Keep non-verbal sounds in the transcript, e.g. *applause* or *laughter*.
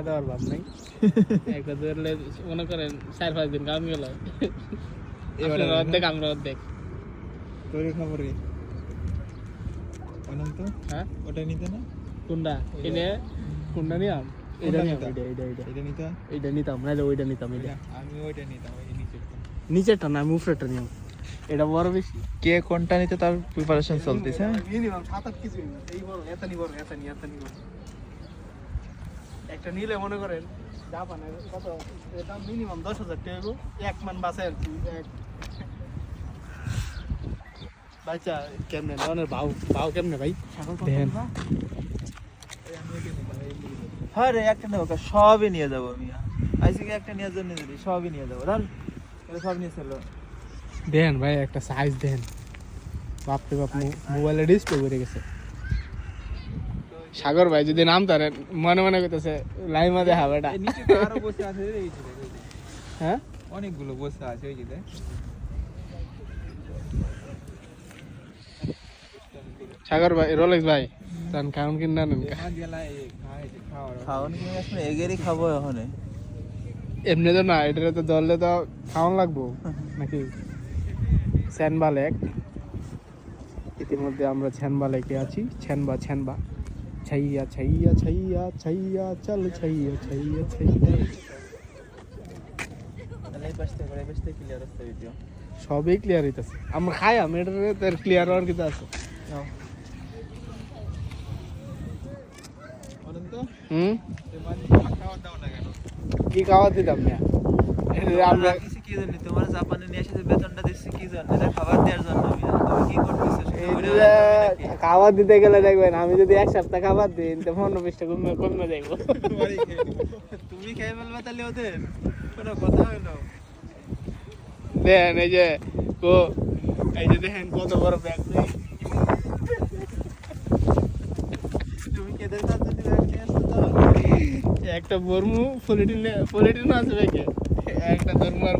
দেওয়ার ভাব নাই। *laughs* একটা ধরলে মনে করেন চার পাঁচ দিন কাম গেল। এবারে অর্ধেক আমরা অর্ধেক। তোর খবর রে অনন্ত? হ্যাঁ? ওটা নিতে না? কোনটা এনে কোনটা নিয়াম এটা এটা এটা এটা এটা নিতাম না ওইটা নিতাম এটা আমি ওইটা নিতাম ওই নিচেরটা। নিচেরটা না আমি উপরেরটা নিয়াম এটা বড় বেশি। কে কোনটা নিতে তার প্রিপারেশন চলতেছে? মিনিমাম সাত আট কিছু এই বড় এতনি বড় এতনি এতনি বড়। একটা নিলে মনে করেন জাপানের কত? এটা মিনিমাম দশ হাজার টাকা। এক মান বাসে আর কি এক। বাচ্চা কেমনে? ধরনের ভাও ভাও কেমনে ভাই? দেখেন। হ্যাঁ রে একটা নেব সবই নিয়ে যাব আমি। আইসিকে একটা নিয়ে জন্য দিদি সবই নিয়ে যাব। ধর সব নিয়ে চলো। দেখেন ভাই একটা সাইজ দেন বাপরে বাপ মোবাইলে ডিসপ্লে করে গেছে। সাগর ভাই যদি নাম তারে মনে মনে করতেছে লাইমা দেখা বেটা। হ্যাঁ? অনেকগুলো বসে আছে ওই যে সাগর ভাই রোলেক্স ভাই তান কারণ কিনা নেন খাওয়ান কি আসলে এগেরই খাব এখন এমনি তো না এটা তো ধরলে তো খাওয়ান লাগবো নাকি? ছ্যানবা লেক। ইতিমধ্যে আমরা ছ্যানবা লেকে আছি ছ্যানবা ছ্যানবা ছাইয়া ছাইয়া ছাইয়া ছাইয়া চল ছাইয়া ছাইয়া ছাইয়া তাহলে এই পাশ থেকে করে এই পাশ থেকে ক্লিয়ার রাস্তা ভিডিও সবই ক্লিয়ার হইতেছে। আমরা খাই আমি এটা ক্লিয়ার হওয়ার কিছু আছে। হুম? কি খাওয়া দিতাম না আমরা কি জানি তোমার জাপানে নিয়ে এসে বেতনটা দিচ্ছি কি জানি খাবার দেওয়ার জন্য আমি তুমি কি যে খাবার দিতে গেলে দেখবেন আমি যদি এক সপ্তাহ খাবার দিই তো পনেরো বিশটা কমে কমে যাইবো। নেব। তুমি খেয়ে ফেলবে তাহলে ওদের? কোনো কথা হলো দেখেন এই যে কো এই যে দেখেন কত বড় ব্যাগ। একটা বর্মু পলিটিন পলিটিন আছে ব্যাগে। একটা ধর্ম আর